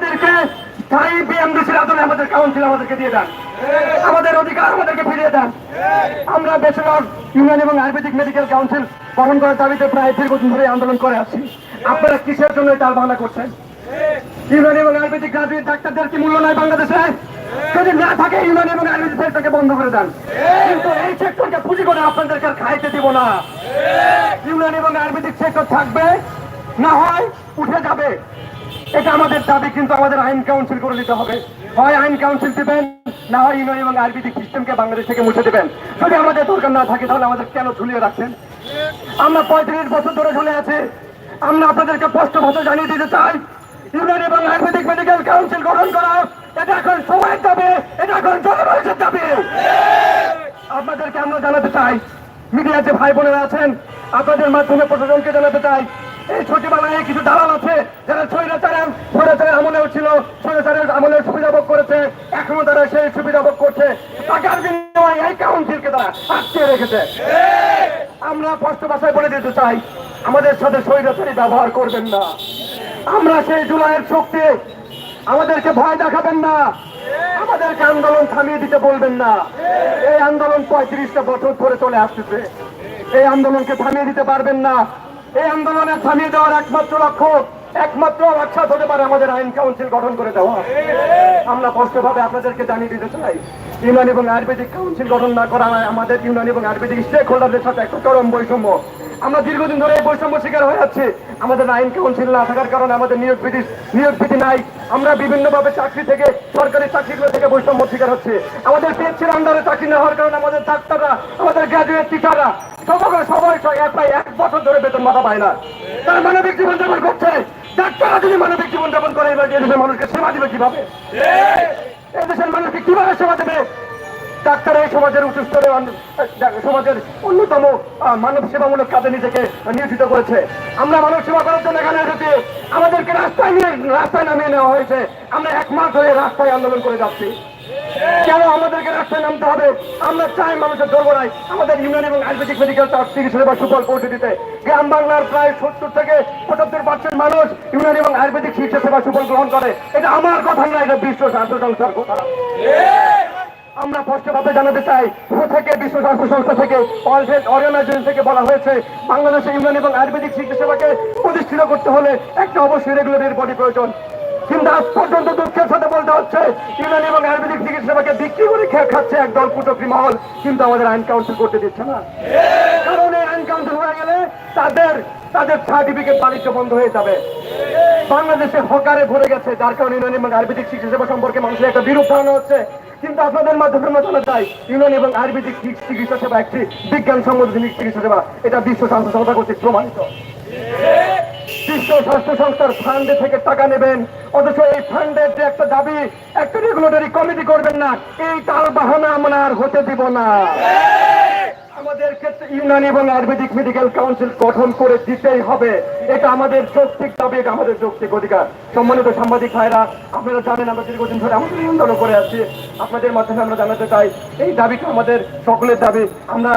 আমাদেরকে স্থায়ী আমাদের কাউন্সিল আমাদেরকে দিয়ে দেন। আমাদের অধিকার আমাদেরকে ফিরিয়ে দেন। আমরা ইউনিয়ন এবং আয়ুর্বেদিক মেডিকেল কাউন্সিল গঠন করার দাবিতে প্রায় দীর্ঘদিন ধরে আন্দোলন করে আসছি। আপনারা কিসের জন্য এটা বাংলা করছেন? ইউনানি এবং আয়ুর্বেদিক গ্রাজুয়েট ডাক্তারদের কি মূল্য নাই বাংলাদেশে? যদি না থাকে ইউনানি এবং আয়ুর্বেদিক সেক্টরকে বন্ধ করে দেন। কিন্তু এই সেক্টরকে পুঁজি করে আপনাদেরকে আর খাইতে দিব না। ইউনানি এবং আয়ুর্বেদিক সেক্টর থাকবে, না হয় উঠে যাবে। এটা আমাদের দাবি, কিন্তু আমাদের আইন কাউন্সিল করে দিতে হবে। হয় আইন কাউন্সিল দিবেন, না হয় ইউনানি এবং আয়ুর্বেদিক সিস্টেমকে বাংলাদেশ থেকে মুছে দেবেন। যদি আমাদের দরকার না থাকে, তাহলে আমাদের কেন ঝুলিয়ে রাখছেন? আমরা পঁয়ত্রিশ বছর ধরে ঝুলে আছি। আমরা আপনাদেরকে স্পষ্ট ভাষা জানিয়ে দিতে চাই ইউনিয়ন এবং আয়ুর্বেদিক মেডিকেল কাউন্সিল গঠন করা, এটা এখন সময়ের দাবি, এটা এখন জনগণের দাবি। আপনাদেরকে আমরা জানাতে চাই মিডিয়া যে ভাই বোনেরা আছেন, আপনাদের মাধ্যমে প্রশাসনকে জানাতে চাই, এই ছোটবেলায় কিছু দালাল আছে যারা স্বৈরাচারের স্বৈরাচারের আমলেও ছিল স্বৈরাচারের আমলের সুবিধা ভোগ করেছে এখনও তারা সেই সুবিধা ভোগ করছে টাকার বিনিময়ে এই কাউন্সিলকে তারা আটকে রেখেছে। আমরা স্পষ্ট ভাষায় বলে দিতে চাই, আমাদের সাথে স্বৈরাচারী ব্যবহার করবেন না। আমরা সেই জুলাইয়ের শক্তি, আমাদেরকে ভয় দেখাবেন না। আমাদেরকে আন্দোলন থামিয়ে দিতে বলবেন না। এই আন্দোলন পঁয়ত্রিশটা বছর ধরে চলে আসতেছে। এই আন্দোলনকে থামিয়ে দিতে পারবেন না। এই আন্দোলনে থামিয়ে দেওয়ার একমাত্র লক্ষ্য, একমাত্র আচ্ছা হতে পারে আমাদের আইন কাউন্সিল গঠন করে দেওয়া। আমরা স্পষ্টভাবে আপনাদেরকে জানিয়ে দিতে চাই ইউনান এবং আয়ুর্বেদিক কাউন্সিল গঠন না করা হয়, আমাদের ইউনান এবং আয়ুর্বেদিক স্টেক হোল্ডারদের সাথে একটা চরম বৈষম্য। আমরা দীর্ঘদিন ধরে এই বৈষম্য শিকার হয়ে যাচ্ছে। আমাদের আইন কাউন্সিল না থাকার কারণে আমাদের নিয়োগ বিধি নিয়োগ বিধি নাই। আমরা বিভিন্নভাবে চাকরি থেকে, সরকারি চাকরিগুলো থেকে বৈষম্য শিকার হচ্ছে। আমাদের পেয়েছেন আন্ডারে চাকরি না হওয়ার কারণে আমাদের ডাক্তাররা, আমাদের গ্রাজুয়েট টিচাররা সবাই সবাই প্রায় এক বছর ধরে বেতন মাথা পায় না। তারা মানবিক জীবন যাপন করছে। ডাক্তাররা যদি মানবিক জীবন যাপন করে, এবার মানুষকে সেবা দিবে কীভাবে? কীভাবে সেবা দেবে? ডাক্তার এই সমাজের উচ্চ স্তরে সমাজের অন্যতম মানব সেবামূলক কাজে নিজেকে নিয়োজিত করেছে। আমরা মানব সেবা করার জন্য এখানে এসেছি। আমাদেরকে রাস্তায় নিয়ে, রাস্তায় নামিয়ে নেওয়া হয়েছে। আমরা এক মাস ধরে রাস্তায় আন্দোলন করে যাচ্ছি। কেন আমাদেরকে রাস্তায় নামতে হবে? আমরা চাই মানুষের দোরগোড়ায় আমাদের ইউনিয়ন এবং আয়ুর্বেদিক মেডিকেল তার চিকিৎসা সেবা সুফল পৌঁছে দিতে। গ্রাম বাংলার প্রায় সত্তর থেকে পার্সেন্ট মানুষ ইউনিয়ন এবং আয়ুর্বেদিক চিকিৎসা সেবা সুফল গ্রহণ করে। এটা আমার কথা না এটা বিশ্ব স্বাস্থ্য সংস্থার কথা। আমরা স্পষ্টভাবে জানাতে চাই ও থেকে, বিশ্ব স্বাস্থ্য সংস্থা থেকে অর্গানাইজেশন থেকে বলা হয়েছে, বাংলাদেশে ইউনিয়ন এবং আয়ুর্বেদিক চিকিৎসা সেবাকে প্রতিষ্ঠিত করতে হলে একটা অবশ্যই রেগুলেটরি বডি প্রয়োজন। কিন্তু আজ পর্যন্ত দুঃখের সাথে বলতে হচ্ছে ইউনিয়ন এবং আয়ুর্বেদিক চিকিৎসা সেবাকে বিক্রি করে খেয়ে খাচ্ছে একদল কুটকি মহল, কিন্তু আমাদের আইন কাউন্সিল করতে দিচ্ছে না। তাদের তাদের সার্টিফিকেট বাণিজ্য বন্ধ হয়ে যাবে। বাংলাদেশে হকারে ভরে গেছে, যার কারণে ইউনানি এবং আয়ুর্বেদিক চিকিৎসা সেবা সম্পর্কে মানুষের একটা বিরূপ ধারণা হচ্ছে। কিন্তু আপনাদের মাধ্যমে আমরা জানা চাই ইউনানি এবং আয়ুর্বেদিক চিকিৎসা সেবা একটি বিজ্ঞান বিজ্ঞানসম্মত চিকিৎসা সেবা, এটা বিশ্ব স্বাস্থ্য সংস্থা কর্তৃক প্রমাণিত। বিশ্ব স্বাস্থ্য সংস্থার ফান্ডে থেকে টাকা নেবেন, অথচ এই ফান্ডের যে একটা দাবি, একটা রেগুলেটরি কমিটি করবেন না, এই তাল বাহানা আমরা আর হতে দিব না। আমাদের ক্ষেত্রে ইউনানি এবং আয়ুর্বেদিক মেডিকেল কাউন্সিল গঠন করে দিতেই হবে। এটা আমাদের যৌক্তিক দাবি, এটা আমাদের যৌক্তিক অধিকার। সম্মানিত সাংবাদিক ভাইরা, আপনারা জানেন আমরা দীর্ঘদিন ধরে আমাদের আন্দোলন করে আসছি। আপনাদের মাধ্যমে আমরা জানাতে চাই, এই দাবিটা আমাদের সকলের দাবি। আমরা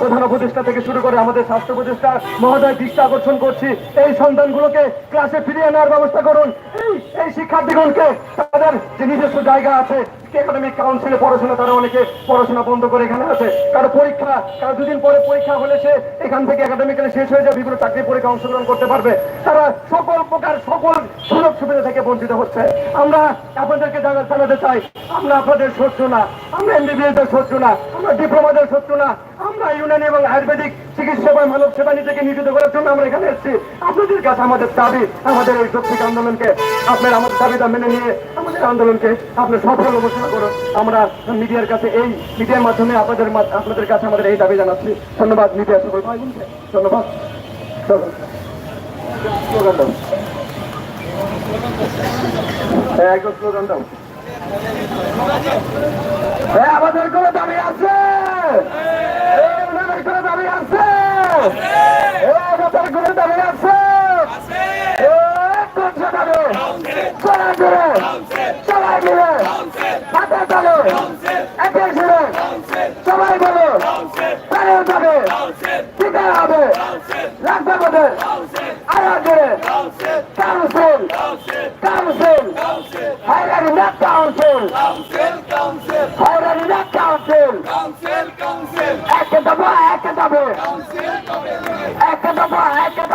প্রধান উপদেষ্টা থেকে শুরু করে আমাদের স্বাস্থ্য উপদেষ্টা মহোদয় দৃষ্টি আকর্ষণ করছি। এই সন্তানগুলোকে ক্লাসে ফিরিয়ে নেওয়ার ব্যবস্থা করুন। এই শিক্ষার্থীগণকে তাদের যে নিজস্ব জায়গা আছে একাডেমিক কাউন্সিলে পড়াশোনা, তারা অনেকে পড়াশোনা বন্ধ করে এখানে আছে কারও পরীক্ষা, কারও দুদিন পরে পরীক্ষা হলে সে এখান থেকে একাডেমিক্যালি শেষ হয়ে যাবে বিভিন্ন চাকরি পরীক্ষা অংশগ্রহণ করতে পারবে। তারা সকল প্রকার, সকল সুযোগ সুবিধা থেকে বঞ্চিত হচ্ছে। আমরা আপনাদেরকে জানা- জানাতে চাই, আমরা আপনাদের শত্রু না, আমরা এমবিবিএসের শত্রু না, আমরা ডিপ্লোমাদের শত্রু না, আমরা ইউনানি এবং আয়ুর্বেদিক চিকিৎসা সেবায় মানব সেবা নিজেকে নিয়োজিত করার জন্য আমরা এখানে এসেছি। আপনাদের কাছে আমাদের দাবি, আমাদের এই শক্তিক আন্দোলনকে, আপনারা আমাদের দাবিটা মেনে নিয়ে আমাদের আন্দোলনকে আপনার সফল ঘোষণা করুন। আমরা মিডিয়ার কাছে এই, মিডিয়ার মাধ্যমে আপনাদের আপনাদের কাছে আমাদের এই দাবি জানাচ্ছি। ধন্যবাদ, মিডিয়া সকল ধন্যবাদ। হ্যাঁ একদম হ্যাঁ আমাদের কোনো দাবি আছে? দাবি আছে। কোনো দাবি আছে। কোনটা দাবি চলা সবাই হাতে জুড়ে সবাই বলো প্রাণের যাবে দিতে হবে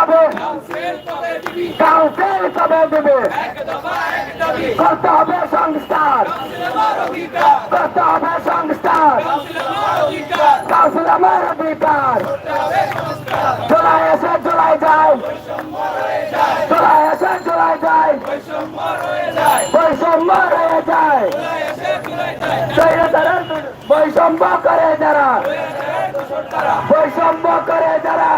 দেবো কাউন্সিল কবে দিবি। করতে হবে সংস্কার। করতে হবে সংস্কার। কাউন্সিল আমার অধিকার। হবে জুলাই এসে জুলাই যায়। জুলাই এসে জুলাই যায়। বৈষম্য রয়ে যায়। বৈষম্য করে যারা। বৈষম্য করে যারা।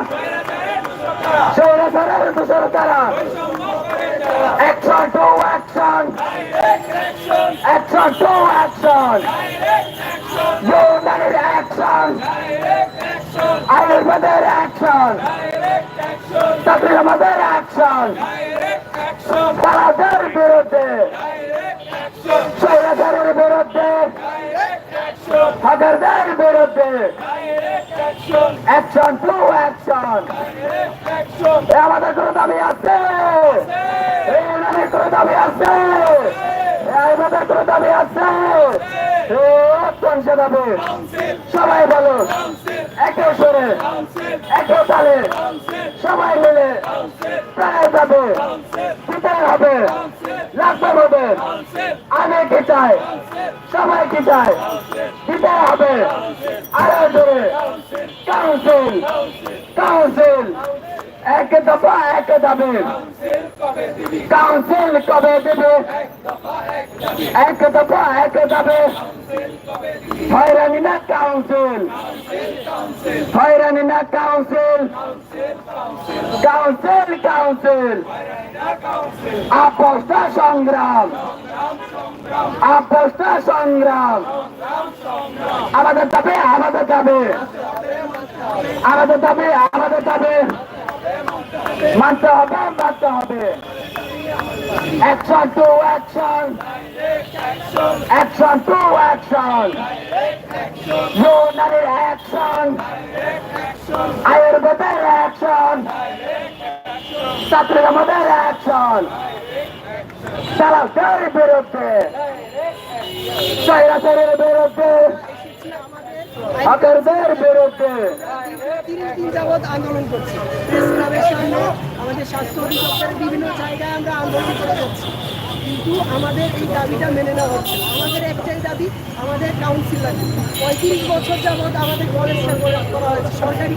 তারা স্বৈরাচারের দোষর তারা বৈষম্য করে যারা action to action direct action action to action direct action ইউনানির action direct action আয়ুর্বেদের অ্যাকশন ডাইরেক্ট অ্যাকশন তাকরির আমাদের অ্যাকশন ডাইরেক্ট অ্যাকশন তারাদের বিরুদ্ধে ডাইরেক্ট অ্যাকশন স্বৈরাচারের বিরুদ্ধে ডাইরেক্ট অ্যাকশন হাজারদের বিরুদ্ধে ডাইরেক্ট অ্যাকশন অ্যাকশন আমাদের কোনো দাবি আছে? এই কোনো দাবি আছে? আমাদের কোনো দাবি আছে? সবাই বলো। একে সরে একে তালে সবাই মিলে প্রায় যাবে। কাউন্সিল হবে। লাগতে হবে। আমি কি চাই? সবাই কি চাই দিতে হবে। আরও জোরে। কাউন্সিল কাউন্সিল এক দফা, এক দাবি। কাউন্সিল কবে দিবি? এক দফা, এক দাবি। হয়রানি না কাউন্সিল হয়রানি না কাউন্সিল কাউন্সিল কাউন্সিল আপোষটা সংগ্রাম আপোষটা সংগ্রাম আমাদের দাবি আমাদের দাবি। আমাদের দাবি আমাদের দাবি। মানতে হবে মানতে হবে। Action to action action to action direct action আয়ুর্বেদের অ্যাকশন আমাদের অ্যাকশন চালাকের বিরুদ্ধে। স্বৈরাচারের বিরুদ্ধে। হকারদের বিরুদ্ধে আমাদের স্বাস্থ্য বিভিন্ন জায়গায় আমরা আন্দোলন করে যাচ্ছি। কিন্তু আমাদের এই দাবিটা মেনে নেওয়া হচ্ছে। আমাদের একটাই দাবি, আমাদের কাউন্সিল লাগবে পঁয়ত্রিশ বছর যাবৎ আমাদের কলেজ করা হয়েছে সরকারি